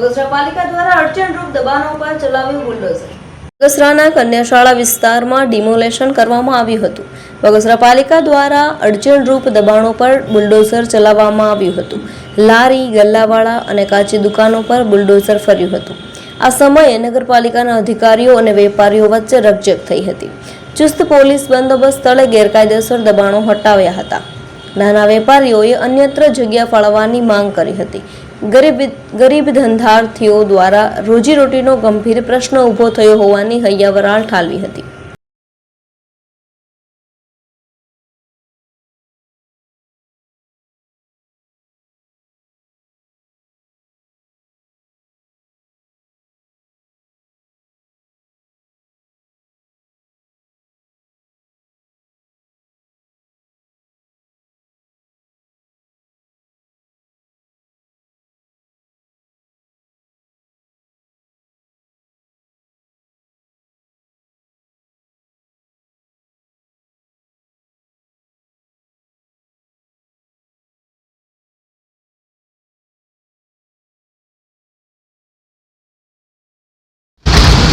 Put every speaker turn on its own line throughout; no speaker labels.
બગસરા પાલિકા દ્વારા અડચણરૂપ દબાણો પર ચલાવ્યું બુલડોઝર. બગસરાના કન્યાશાળા વિસ્તારમાં ડિમોલેશન કરવામાં આવ્યું હતું. બગસરા પાલિકા દ્વારા અડચણરૂપ દબાણો પર બુલડોઝર ચલાવવામાં આવ્યું હતું. લારી, ગલ્લાવાળા અને કાચી દુકાનો પર બુલડોઝર ફર્યું હતું. આ સમયે નગરપાલિકાના અધિકારીઓ અને વેપારીઓ વચ્ચે રકઝક થઈ હતી. ચુસ્ત પોલીસ બંદોબસ્ત સ્થળે ગેરકાયદેસર દબાણો હટાવ્યા હતા. નાના વેપારીઓએ અન્યત્ર જગ્યા ફાળવવાની માંગ કરી હતી. ગરીબ ગરીબ ધંધાર્થીઓ દ્વારા રોજીરોટીનો ગંભીર પ્રશ્ન ઊભો થયો હોવાની હૈયાવરાળ ઠાલવી હતી.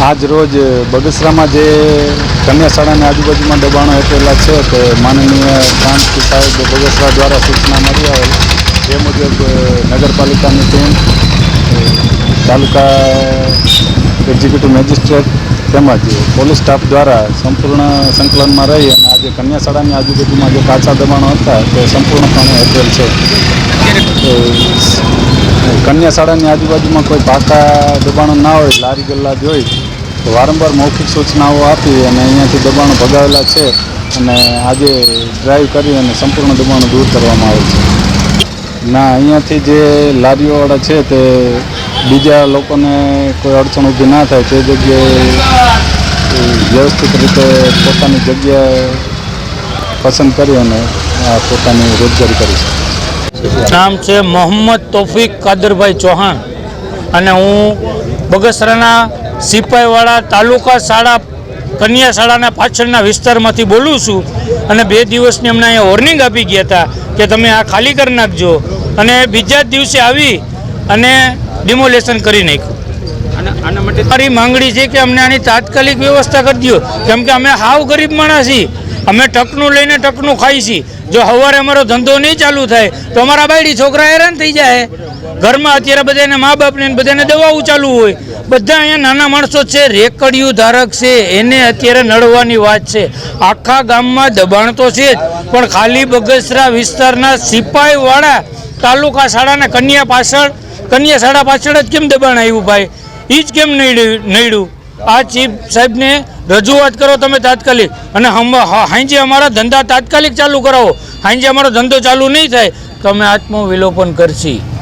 આજ રોજ બગસરામાં જે કન્યા શાળાની આજુબાજુમાં દબાણો હેઠેલા છે તે માનનીય પ્રાંત સાહેબ બગસરા દ્વારા સૂચના મળી આવેલ. એ મુજબ નગરપાલિકાની ટીમ તાલુકા એક્ઝિક્યુટિવ મેજિસ્ટ્રેટ તેમજ પોલીસ સ્ટાફ દ્વારા સંપૂર્ણ સંકલનમાં રહી અને આજે કન્યા શાળાની આજુબાજુમાં જે કાચા દબાણો હતા તે સંપૂર્ણપણે હેઠેલ છે. કન્યાશાળાની કન્યા શાળાની આજુબાજુમાં કોઈ પાકા દબાણો ના હોય, લારી ગલ્લા જોઈ વારંવાર મૌખિક સૂચનાઓ આપી અને અહીંયાથી દબાણો ભગાવેલા છે અને આજે ડ્રાઈવ કરી અને સંપૂર્ણ દબાણો દૂર કરવામાં આવે છે. ના, અહીંયાથી જે લારીઓવાળા છે તે બીજા લોકોને કોઈ અડચણ ઊભી ના થાય, તે જગ્યાએ વ્યવસ્થિત રીતે પોતાની જગ્યાએ પસંદ કરી અને પોતાની રોજગારી કરી શકે
નામ છે મોહમ્મદ તોફિક કાદરભાઈ ચૌહાણ અને હું બગસરાના સિપાહીવાળા તાલુકા શાળા કન્યા શાળાના પાછળના વિસ્તારમાંથી બોલું છું અને બે દિવસની અમને અહીંયા વોર્નિંગ આપી ગયા હતા કે તમે આ ખાલી કરી નાખજો. અને બીજા જ દિવસે આવી અને ડિમોલેશન કરી નાખ્યું. મારી માંગણી છે કે અમને આની તાત્કાલિક વ્યવસ્થા કરી દો કેમ કે અમે હાવ ગરીબ માણસ છીએ. અમે ટકનું લઈને ટકનું ખાઈ છીએ. જો સવારે અમારો ધંધો નહીં ચાલુ થાય તો અમારા બાયડી છોકરા હેરાન થઈ જાય. ઘરમાં અત્યારે બધાને મા બાપને બધાને દવાઓ ચાલુ હોય. બધા અહીંયા નાના માણસો છે, રેકડિયું ધારક છે, એને અત્યારે નડવાની વાત છે. આખા ગામમાં દબાણ તો છે જ, પણ ખાલી બગસરા વિસ્તારના સિપાહીવાળા તાલુકા શાળાના કન્યા પાછળ, કન્યા શાળા પાછળ જ કેમ દબાણ આવ્યું ભાઈ? એ જ કેમ નડ્યું નડ્યું? આ ચીફ સાહેબને રજૂઆત કરો તમે તાત્કાલિક. અને હાંજે અમારા ધંધા તાત્કાલિક ચાલુ કરાવો. હાંજે અમારો ધંધો ચાલુ નહીં થાય. તો અમે આત્મવિલોપન કરશી.